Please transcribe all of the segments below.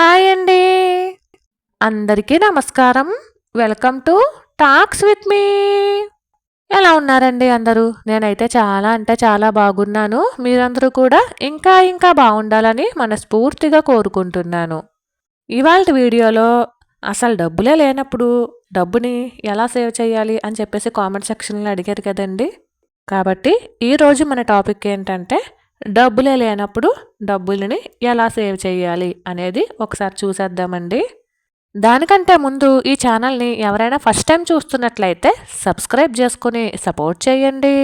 Hi అండి. అందరికీ నమస్కారం. Welcome to talks with me. ఎలా ఉన్నారండి అందరూ? నేనైతే చాలా అంటే చాలా బాగున్నాను. మీరందరూ కూడా ఇంకా ఇంకా బాగుండాలని మనస్ఫూర్తిగా కోరుకుంటున్నాను. ఇవాళ వీడియోలో అసలు డబ్బులే లేనప్పుడు డబ్బుని ఎలా సేవ్ చేయాలి అని చెప్పేసి కామెంట్ సెక్షన్లో అడిగారు కదండి. కాబట్టి ఈరోజు మన టాపిక్ ఏంటంటే డబ్బులే లేనప్పుడు డబ్బులని ఎలా సేవ్ చేయాలి అనేది ఒకసారి చూసేద్దామండి. దానికంటే ముందు ఈ ఛానల్ని ఎవరైనా ఫస్ట్ టైం చూస్తున్నట్లయితే సబ్స్క్రైబ్ చేసుకుని సపోర్ట్ చేయండి.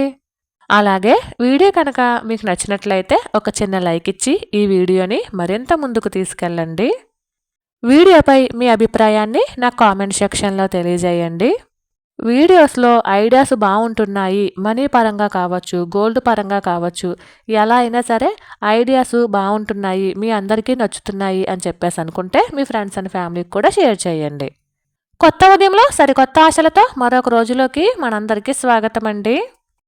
అలాగే వీడియో కనుక మీకు నచ్చినట్లయితే ఒక చిన్న లైక్ ఇచ్చి ఈ వీడియోని మరింత ముందుకు తీసుకెళ్ళండి. వీడియోపై మీ అభిప్రాయాన్ని నా కామెంట్ సెక్షన్లో తెలియజేయండి. వీడియోస్లో ఐడియాస్ బాగుంటున్నాయి మనీ పరంగా కావచ్చు గోల్డ్ పరంగా కావచ్చు ఎలా అయినా సరే ఐడియాస్ బాగుంటున్నాయి మీ అందరికీ నచ్చుతున్నాయి అని చెప్పేసి అనుకుంటే మీ ఫ్రెండ్స్ అండ్ ఫ్యామిలీకి కూడా షేర్ చేయండి. కొత్త ఉదయంలో సరికొత్త ఆశలతో మరొక రోజులోకి మనందరికీ స్వాగతం అండి.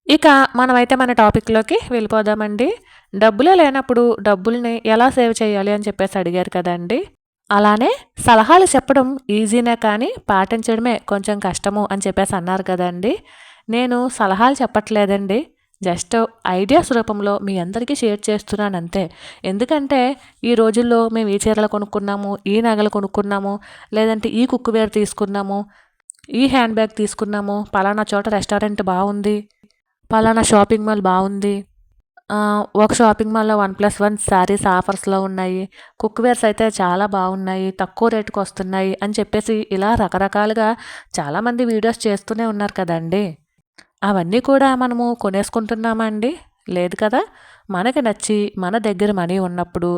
ఇక మనమైతే మన టాపిక్లోకి వెళ్ళిపోదామండి. డబ్బులే లేనప్పుడు డబ్బుల్ని ఎలా సేవ్ చేయాలి అని చెప్పేసి అడిగారు కదండి. అలానే సలహాలు చెప్పడం ఈజీనే కానీ పాటించడమే కొంచెం కష్టము అని చెప్పేసి అన్నారు కదండి. నేను సలహాలు చెప్పట్లేదండి. జస్ట్ ఐడియాస్ రూపంలో మీ అందరికీ షేర్ చేస్తున్నాను అంతే ఎందుకంటే ఈ రోజుల్లో మేము ఈ చీరలు కొనుక్కున్నాము ఈ నగలు కొనుక్కున్నాము లేదంటే ఈ కుక్కువేర్ తీసుకున్నాము ఈ హ్యాండ్ బ్యాగ్ తీసుకున్నాము పలానా చోట రెస్టారెంట్ బాగుంది పలానా షాపింగ్ మాల్ బాగుంది ఒక షాపింగ్ మాల్లో వన్ ప్లస్ వన్ శారీస్ ఆఫర్స్లో ఉన్నాయి. కుక్వేర్స్ అయితే చాలా బాగున్నాయి. తక్కువ రేటుకి వస్తున్నాయి అని చెప్పేసి ఇలా రకరకాలుగా చాలామంది వీడియోస్ చేస్తూనే ఉన్నారు కదండి. అవన్నీ కూడా మనము కొనేసుకుంటున్నామా అండి? లేదు కదా? మనకి నచ్చి మన దగ్గర మనీ ఉన్నప్పుడు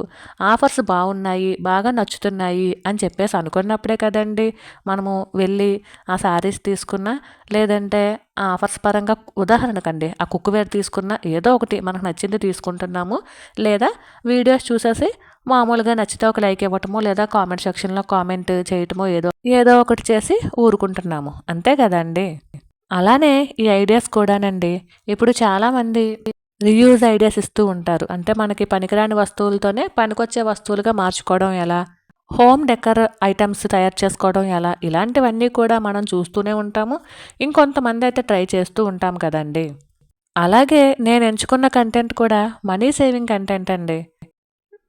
ఆఫర్స్ బాగున్నాయి బాగా నచ్చుతున్నాయి అని చెప్పేసి అనుకున్నప్పుడే కదండి మనము వెళ్ళి ఆ శారీస్ తీసుకున్నా లేదంటే ఆ ఆఫర్స్ పరంగా ఉదాహరణకండి ఆ కుక్కువేర్ తీసుకున్న ఏదో ఒకటి మనకు నచ్చింది తీసుకుంటున్నాము లేదా వీడియోస్ చూసేసి మామూలుగా నచ్చితే ఒక లైక్ ఇవ్వటమో లేదా కామెంట్ సెక్షన్లో కామెంట్ చేయటమో ఏదో ఏదో ఒకటి చేసి ఊరుకుంటున్నాము. అంతే కదండి. అలానే ఈ ఐడియాస్ కూడానండి. ఇప్పుడు చాలామంది రీయూజ్ ఐడియాస్ ఇస్తూ ఉంటారు. అంటే మనకి పనికిరాని వస్తువులతోనే పనికొచ్చే వస్తువులుగా మార్చుకోవడం ఎలా? హోమ్ డెకర్ ఐటమ్స్ తయారు చేసుకోవడం ఎలా? ఇలాంటివన్నీ కూడా మనం చూస్తూనే ఉంటాము. ఇంకొంతమంది అయితే ట్రై చేస్తూ ఉంటాం కదండి. అలాగే నేను ఎంచుకున్న కంటెంట్ కూడా మనీ సేవింగ్ కంటెంట్ అండి.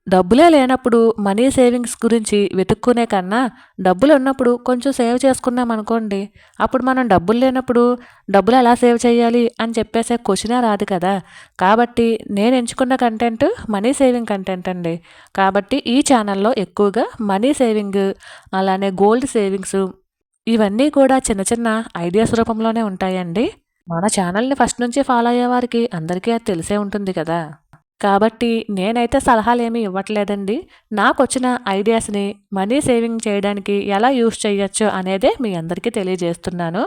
డబ్బులే లేనప్పుడు మనీ సేవింగ్స్ గురించి వెతుక్కునే కన్నా డబ్బులు ఉన్నప్పుడు కొంచెం సేవ్ చేసుకున్నాం అనుకోండి అప్పుడు మనం డబ్బులు లేనప్పుడు డబ్బులు ఎలా సేవ్ చేయాలి అని చెప్పేసే క్వశ్చనే రాదు కదా. కాబట్టి నేను ఎంచుకున్న కంటెంట్ మనీ సేవింగ్ కంటెంట్ అండి. కాబట్టి ఈ ఛానల్లో ఎక్కువగా మనీ సేవింగ్ అలానే గోల్డ్ సేవింగ్స్ ఇవన్నీ కూడా చిన్న చిన్న ఐడియాస్ రూపంలోనే ఉంటాయండి. మన ఛానల్ని ఫస్ట్ నుంచి ఫాలో అయ్యే వారికి అందరికీ అది తెలిసే ఉంటుంది కదా. కాబట్టి నేనైతే సలహాలు ఏమీ ఇవ్వట్లేదండి. నాకు వచ్చిన ఐడియాస్ని మనీ సేవింగ్ చేయడానికి ఎలా యూస్ చేయొచ్చు అనేదే మీ అందరికీ తెలియజేస్తున్నాను.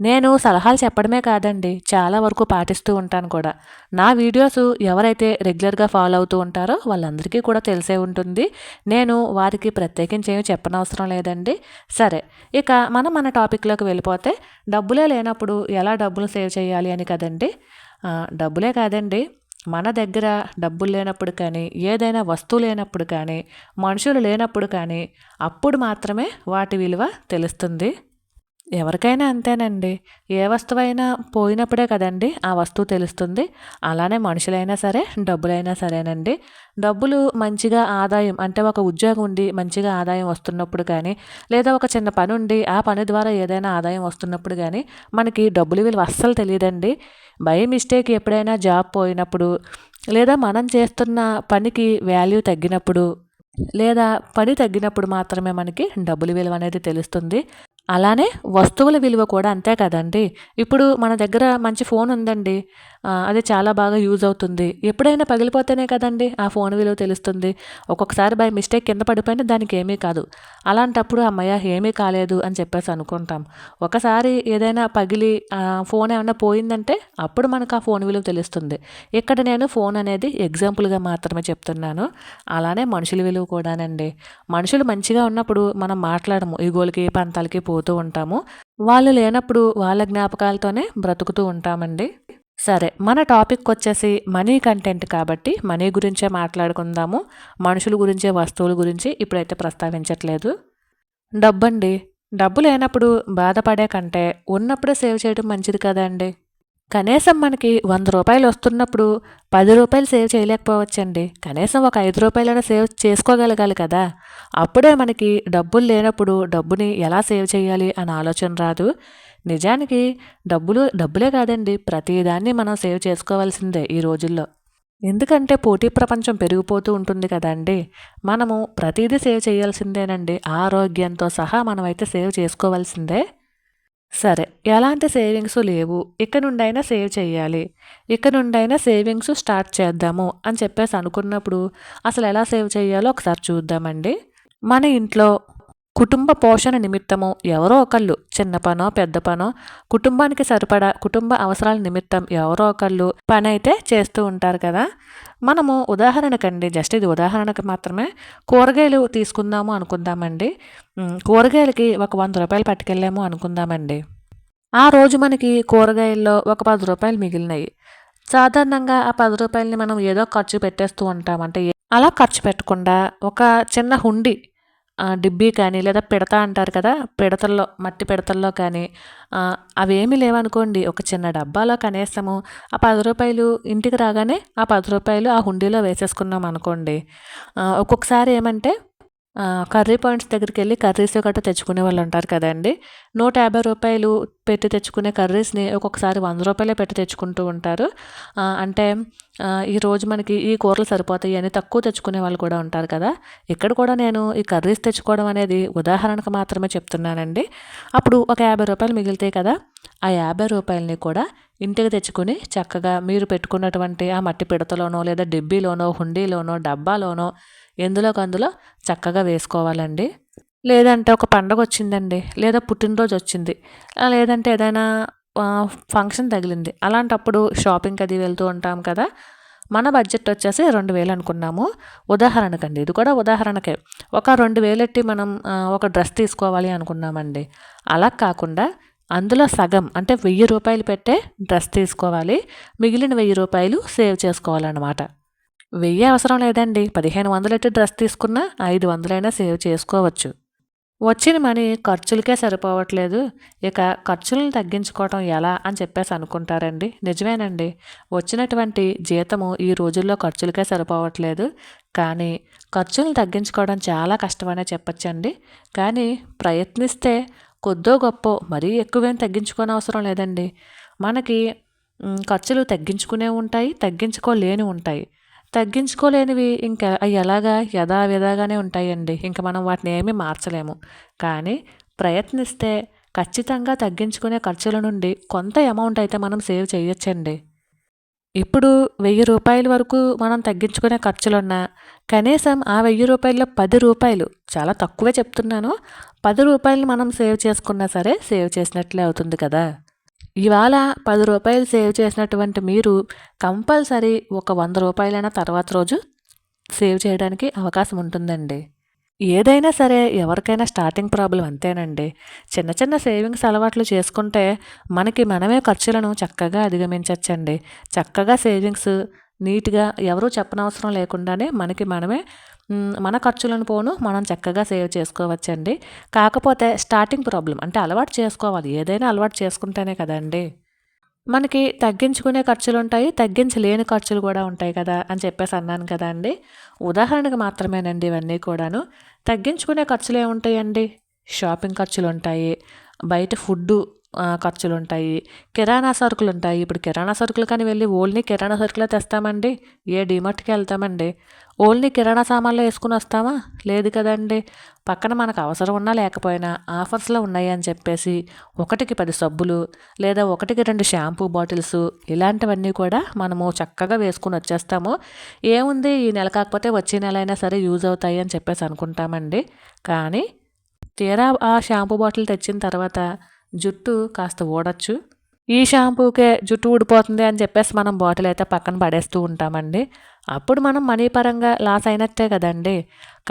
నేను సలహాలు చెప్పడమే కాదండి చాలా వరకు పాటిస్తూ ఉంటాను కూడా. నా వీడియోస్ ఎవరైతే రెగ్యులర్గా ఫాలో అవుతూ ఉంటారో వాళ్ళందరికీ కూడా తెలిసే ఉంటుంది. నేను వారికి ప్రత్యేకించి ఏమి చెప్పనవసరం లేదండి. సరే ఇక మనం మన టాపిక్లోకి వెళ్ళిపోతే డబ్బులే లేనప్పుడు ఎలా డబ్బులు సేవ్ చేయాలి అని కదండి? డబ్బులే కాదండి. మన దగ్గర డబ్బులు లేనప్పుడు కానీ ఏదైనా వస్తువు లేనప్పుడు కానీ మనుషులు లేనప్పుడు కానీ అప్పుడు మాత్రమే వాటి విలువ తెలుస్తుంది. ఎవరికైనా అంతేనండి. ఏ వస్తువైనా పోయినప్పుడే కదండి ఆ వస్తువు తెలుస్తుంది. అలానే మనుషులైనా సరే డబ్బులైనా సరేనండి. డబ్బులు మంచిగా ఆదాయం అంటే ఒక ఉద్యోగం ఉండి మంచిగా ఆదాయం వస్తున్నప్పుడు కానీ లేదా ఒక చిన్న పని ఉండి ఆ పని ద్వారా ఏదైనా ఆదాయం వస్తున్నప్పుడు కానీ మనకి డబ్బులు విలువ అస్సలు తెలియదండి. బై మిస్టేక్ ఎప్పుడైనా జాబ్ పోయినప్పుడు లేదా మనం చేస్తున్న పనికి వాల్యూ తగ్గినప్పుడు లేదా పని తగ్గినప్పుడు మాత్రమే మనకి డబ్బులు విలువ అనేది తెలుస్తుంది. అలానే వస్తువుల విలువ కూడా అంతే కదండి. ఇప్పుడు మన దగ్గర మంచి ఫోన్ ఉందండి. అది చాలా బాగా యూజ్ అవుతుంది. ఎప్పుడైనా పగిలిపోతేనే కదండి ఆ ఫోన్ విలువ తెలుస్తుంది. ఒక్కొక్కసారి బై మిస్టేక్ కింద పడిపోయినా దానికి ఏమీ కాదు. అలాంటప్పుడు అమ్మయ్య ఏమీ కాలేదు అని చెప్పేసి అనుకుంటాం. ఒకసారి ఏదైనా పగిలి ఫోన్ ఏమైనా పోయిందంటే అప్పుడు మనకు ఆ ఫోన్ విలువ తెలుస్తుంది. ఇక్కడ నేను ఫోన్ అనేది ఎగ్జాంపుల్గా మాత్రమే చెప్తున్నాను. అలానే మనుషుల విలువ కూడానండి. మనుషులు మంచిగా ఉన్నప్పుడు మనం మాట్లాడము. ఈగోలకి పంతాలకి పోతూ ఉంటాము. వాళ్ళు లేనప్పుడు వాళ్ళ జ్ఞాపకాలతోనే బ్రతుకుతూ ఉంటామండి. సరే మన టాపిక్ వచ్చేసి మనీ కంటెంట్ కాబట్టి మనీ గురించే మాట్లాడుకుందాము. మనుషుల గురించే వస్తువుల గురించి ఇప్పుడైతే ప్రస్తావించట్లేదు. డబ్బండి. డబ్బు లేనప్పుడు బాధపడే కంటే ఉన్నప్పుడే సేవ్ చేయడం మంచిది కదండి కనీసం మనకి వంద రూపాయలు వస్తున్నప్పుడు పది రూపాయలు సేవ్ చేయలేకపోవచ్చండి. కనీసం ఒక ఐదు రూపాయలైనా సేవ్ చేసుకోగలగాలి కదా. అప్పుడే మనకి డబ్బులు లేనప్పుడు డబ్బుని ఎలా సేవ్ చేయాలి అని ఆలోచన రాదు. నిజానికి డబ్బులు డబ్బులే కాదండి ప్రతిదాన్ని మనం సేవ్ చేసుకోవాల్సిందే ఈ రోజుల్లో. ఎందుకంటే పోటీ ప్రపంచం పెరిగిపోతూ ఉంటుంది కదండి మనము ప్రతిదీ సేవ్ చేయాల్సిందేనండి. ఆరోగ్యంతో సహా మనమైతే సేవ్ చేసుకోవాల్సిందే. సరే ఎలాంటి సేవింగ్స్ లేవు. ఇక నుండైనా సేవ్ చేయాలి. ఇక నుండైనా సేవింగ్స్ స్టార్ట్ చేద్దాము అని చెప్పేసి అనుకున్నప్పుడు అసలు ఎలా సేవ్ చేయాలో ఒకసారి చూద్దామండి. మన ఇంట్లో కుటుంబ పోషణ నిమిత్తము ఎవరో ఒకళ్ళు చిన్న పనో పెద్ద పనో కుటుంబానికి సరిపడా కుటుంబ అవసరాల నిమిత్తం ఎవరో ఒకళ్ళు పని అయితే చేస్తూ ఉంటారు కదా. మనము ఉదాహరణకండి జస్ట్ ఇది ఉదాహరణకు మాత్రమే కూరగాయలు తీసుకుందాము అనుకుందామండి. కూరగాయలకి ఒక వంద రూపాయలు పట్టుకెళ్ళాము అనుకుందామండి. ఆ రోజు మనకి కూరగాయల్లో ఒక పది రూపాయలు మిగిలినాయి. సాధారణంగా ఆ పది రూపాయలని మనం ఏదో ఖర్చు పెట్టేస్తూ ఉంటాం అంటే అలా ఖర్చు పెట్టకుండా ఒక చిన్న హుండి డిబ్బీ కానీ లేదా పిడత అంటారు కదా పిడతల్లో మట్టి పిడతల్లో కానీ అవేమీ లేవనుకోండి. ఒక చిన్న డబ్బాలో కనీసము ఆ పది రూపాయలు ఇంటికి రాగానే ఆ పది రూపాయలు ఆ హుండీలో వేసేసుకున్నాం అనుకోండి ఒక్కొక్కసారి ఏమంటే కర్రీ పాయింట్స్ దగ్గరికి వెళ్ళి కర్రీస్ గట్రా తెచ్చుకునే వాళ్ళు ఉంటారు కదండి. నూట యాభై రూపాయలు పెట్టి తెచ్చుకునే కర్రీస్ని ఒక్కొక్కసారి వంద రూపాయలే పెట్టి తెచ్చుకుంటూ ఉంటారు. అంటే ఈరోజు మనకి ఈ కూరలు సరిపోతాయి అని తక్కువ తెచ్చుకునే వాళ్ళు కూడా ఉంటారు కదా. ఇక్కడ కూడా నేను ఈ కర్రీస్ తెచ్చుకోవడం అనేది ఉదాహరణకు మాత్రమే చెప్తున్నానండి. అప్పుడు ఒక యాభై రూపాయలు మిగులుతాయి కదా ఆ యాభై రూపాయలని కూడా ఇంటికి తెచ్చుకొని చక్కగా మీరు పెట్టుకున్నటువంటి ఆ మట్టి పిడతలోనో లేదా డిబ్బీలోనో హుండీలోనో డబ్బాలోనో ఎందులోకి అందులో చక్కగా వేసుకోవాలండి. లేదంటే ఒక పండగ వచ్చిందండి లేదా పుట్టినరోజు వచ్చింది లేదంటే ఏదైనా ఫంక్షన్ తగిలింది. అలాంటప్పుడు షాపింగ్కి అది వెళ్తూ ఉంటాం కదా. మన బడ్జెట్ వచ్చేసి రెండు వేలు అనుకున్నాము. ఉదాహరణకండి ఇది కూడా ఉదాహరణకే. ఒక రెండు వేలెట్టి మనం ఒక డ్రెస్ తీసుకోవాలి అనుకున్నామండి. అలా కాకుండా అందులో సగం అంటే వెయ్యి రూపాయలు పెట్టే డ్రెస్ తీసుకోవాలి. మిగిలిన వెయ్యి రూపాయలు సేవ్ చేసుకోవాలన్నమాట. వెయ్యి అవసరం లేదండి. పదిహేను వందలెట్టి డ్రెస్ తీసుకున్నా ఐదు వందలైనా సేవ్ చేసుకోవచ్చు. వచ్చిన మనీ ఖర్చులకే సరిపోవట్లేదు. ఇక ఖర్చులను తగ్గించుకోవటం ఎలా అని చెప్పేసి అనుకుంటారండి. నిజమేనండి. వచ్చినటువంటి జీతము ఈ రోజుల్లో ఖర్చులకే సరిపోవట్లేదు. కానీ ఖర్చులను తగ్గించుకోవడం చాలా కష్టమనే చెప్పచ్చండి. కానీ ప్రయత్నిస్తే కొద్దో గొప్ప మరీ ఎక్కువేం తగ్గించుకోని అవసరం లేదండి. మనకి ఖర్చులు తగ్గించుకునే ఉంటాయి తగ్గించుకోలేని ఉంటాయి. తగ్గించుకోలేనివి ఇంకా అవి ఎలాగా యథావిధాగానే ఉంటాయండి. ఇంకా మనం వాటిని ఏమీ మార్చలేము. కానీ ప్రయత్నిస్తే ఖచ్చితంగా తగ్గించుకునే ఖర్చుల నుండి కొంత అమౌంట్ అయితే మనం సేవ్ చేయొచ్చండి. ఇప్పుడు వెయ్యి రూపాయల వరకు మనం తగ్గించుకునే ఖర్చులున్నా కనీసం ఆ వెయ్యి రూపాయల్లో పది రూపాయలు చాలా తక్కువే చెప్తున్నాను పది రూపాయలు మనం సేవ్ చేసుకున్నా సరే సేవ్ చేసినట్లే అవుతుంది కదా. ఇవాళ పది రూపాయలు సేవ్ చేసినటువంటి మీరు కంపల్సరీ ఒక వంద రూపాయలైనా తర్వాత రోజు సేవ్ చేయడానికి అవకాశం ఉంటుందండి. ఏదైనా సరే ఎవరికైనా స్టార్టింగ్ ప్రాబ్లం అంతేనండి. చిన్న చిన్న సేవింగ్స్ అలవాట్లు చేసుకుంటే మనకి మనమే ఖర్చులను చక్కగా అధిగమించవచ్చండి చక్కగా సేవింగ్స్ నీట్గా ఎవరూ చెప్పనవసరం లేకుండానే మనకి మనమే మన ఖర్చులను పోను మనం చక్కగా సేవ్ చేసుకోవచ్చండి. కాకపోతే స్టార్టింగ్ ప్రాబ్లం అంటే అలవాటు చేసుకోవాలి. ఏదైనా అలవాటు చేసుకుంటేనే కదండి. మనకి తగ్గించుకునే ఖర్చులు ఉంటాయి తగ్గించలేని ఖర్చులు కూడా ఉంటాయి కదా అని చెప్పేసి అన్నాను కదా అండి ఉదాహరణకు మాత్రమేనండి ఇవన్నీ కూడాను. తగ్గించుకునే ఖర్చులు ఏముంటాయండి? షాపింగ్ ఖర్చులు ఉంటాయి బయట ఫుడ్డు ఖర్చులు ఉంటాయి కిరాణా సరుకులు ఉంటాయి ఇప్పుడు కిరాణా సరుకులు కానీ వెళ్ళి ఓన్లీ కిరాణా సరుకులే తెస్తామండి. ఏ డిమార్ట్కి వెళ్తామండి? ఓన్లీ కిరాణా సామాన్లు వేసుకుని వస్తామా? లేదు కదండి. పక్కన మనకు అవసరం ఉన్నా లేకపోయినా ఆఫర్స్లో ఉన్నాయి అని చెప్పేసి ఒకటికి పది సబ్బులు లేదా ఒకటికి రెండు షాంపూ బాటిల్స్ ఇలాంటివన్నీ కూడా మనము చక్కగా వేసుకుని వచ్చేస్తాము. ఏముంది? ఈ నెల కాకపోతే వచ్చే నెల అయినా సరే యూజ్ అవుతాయి అని చెప్పేసి అనుకుంటామండి. కానీ తీరా ఆ షాంపూ బాటిల్ తెచ్చిన తర్వాత జుట్టు కాస్త ఊడొచ్చు. ఈ షాంపూకే జుట్టు ఊడిపోతుంది అని చెప్పేసి మనం బాటిల్ అయితే పక్కన పడేస్తూ ఉంటామండి. అప్పుడు మనం మనీ పరంగా లాస్ అయినట్టే కదండి.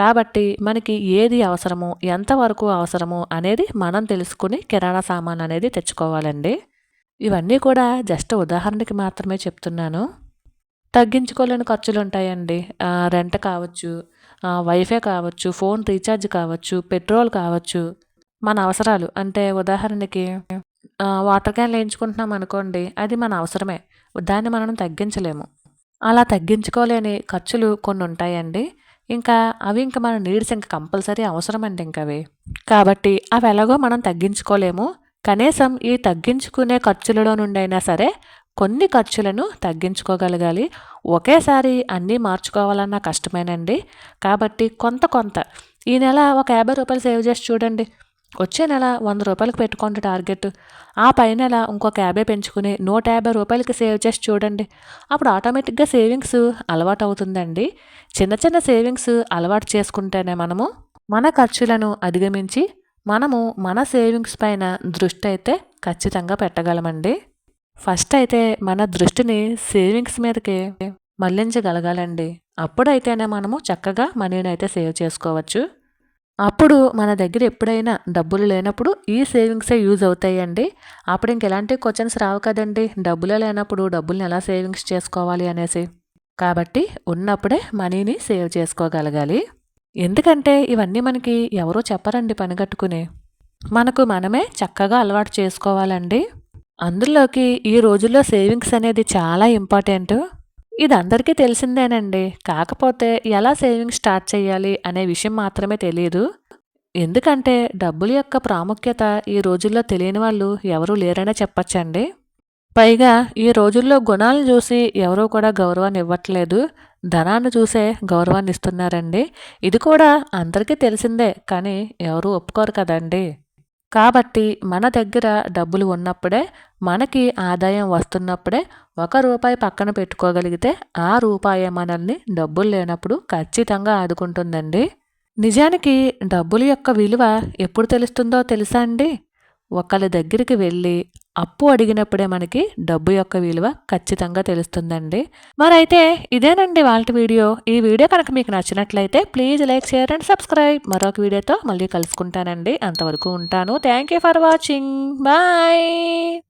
కాబట్టి మనకి ఏది అవసరమో ఎంతవరకు అవసరమో అనేది మనం తెలుసుకుని కిరాణా సామాన్ అనేది తెచ్చుకోవాలండి. ఇవన్నీ కూడా జస్ట్ ఉదాహరణకి మాత్రమే చెప్తున్నాను. తగ్గించుకోలేని ఖర్చులు ఉంటాయండి. రెంట్ కావచ్చు వైఫై కావచ్చు ఫోన్ రీఛార్జ్ కావచ్చు పెట్రోల్ కావచ్చు. మన అవసరాలు. అంటే ఉదాహరణకి వాటర్ క్యాన్ వేయించుకుంటున్నాం అనుకోండి అది మన అవసరమే. దాన్ని మనం తగ్గించలేము. అలా తగ్గించుకోలేని ఖర్చులు కొన్ని ఉంటాయండి. ఇంకా అవి ఇంకా మన నీడ్స్ ఇంకా కంపల్సరీ అవసరమండి ఇంకా అవి. కాబట్టి అవి ఎలాగో మనం తగ్గించుకోలేము. కనీసం ఈ తగ్గించుకునే ఖర్చులలో నుండి అయినా సరే కొన్ని ఖర్చులను తగ్గించుకోగలగాలి. ఒకేసారి అన్నీ మార్చుకోవాలన్న కష్టమేనండి. కాబట్టి కొంత కొంత. ఈ నెల ఒక యాభై రూపాయలు సేవ్ చేసి చూడండి. వచ్చే నెల వంద రూపాయలకు పెట్టుకోండి టార్గెట్. ఆ పై నెల ఇంకొక యాభై పెంచుకుని నూట యాభై రూపాయలకి సేవ్ చేసి చూడండి. అప్పుడు ఆటోమేటిక్గా సేవింగ్స్ అలవాటు అవుతుందండి చిన్న చిన్న సేవింగ్స్ అలవాటు చేసుకుంటేనే మనము మన ఖర్చులను అధిగమించి మనము మన సేవింగ్స్ పైన దృష్టి అయితే ఖచ్చితంగా పెట్టగలమండి. ఫస్ట్ అయితే మన దృష్టిని సేవింగ్స్ మీదకి మళ్ళించగలగాలండి. అప్పుడైతేనే మనము చక్కగా మనీని అయితే సేవ్ చేసుకోవచ్చు. అప్పుడు మన దగ్గర ఎప్పుడైనా డబ్బులు లేనప్పుడు ఈ సేవింగ్సే యూజ్ అవుతాయండి. అప్పుడు ఇంకెలాంటి క్వశ్చన్స్ రావు కదండి. డబ్బులే లేనప్పుడు డబ్బుల్ని ఎలా సేవింగ్స్ చేసుకోవాలి అనేసి. కాబట్టి ఉన్నప్పుడే మనీని సేవ్ చేసుకోగలగాలి. ఎందుకంటే ఇవన్నీ మనకి ఎవరో చెప్పరండి పనిగట్టుకుని. మనకు మనమే చక్కగా అలవాటు చేసుకోవాలండి. అందులోకి ఈ రోజుల్లో సేవింగ్స్ అనేది చాలా ఇంపార్టెంట్. ఇది అందరికీ తెలిసిందేనండి. కాకపోతే ఎలా సేవింగ్స్ స్టార్ట్ చేయాలి అనే విషయం మాత్రమే తెలియదు ఎందుకంటే డబ్బుల యొక్క ప్రాముఖ్యత ఈ రోజుల్లో తెలియని వాళ్ళు ఎవరూ లేరనే చెప్పచ్చండి. పైగా ఈ రోజుల్లో గుణాలను చూసి ఎవరూ కూడా గౌరవాన్ని ఇవ్వట్లేదు. ధనాన్ని చూసే గౌరవాన్ని ఇస్తున్నారండి. ఇది కూడా అందరికీ తెలిసిందే కానీ ఎవరూ ఒప్పుకోరు కదండి. కాబట్టి మన దగ్గర డబ్బులు ఉన్నప్పుడే మనకి ఆదాయం వస్తున్నప్పుడే ఒక రూపాయి పక్కన పెట్టుకోగలిగితే ఆ రూపాయి మనల్ని డబ్బులు లేనప్పుడు ఖచ్చితంగా ఆదుకుంటుందండి. నిజానికి డబ్బుల యొక్క విలువ ఎప్పుడు తెలుస్తుందో తెలుసా అండి? ఒకళ్ళ దగ్గరికి వెళ్ళి అప్పు అడిగినప్పుడే మనకి డబ్బు యొక్క విలువ ఖచ్చితంగా తెలుస్తుందండి. మరైతే ఇదేనండి వాళ్ళ వీడియో. ఈ వీడియో కనుక మీకు నచ్చినట్లయితే please like share and subscribe. మరొక వీడియోతో మళ్ళీ కలుసుకుంటానండి. అంతవరకు ఉంటాను. Thank you for watching. Bye.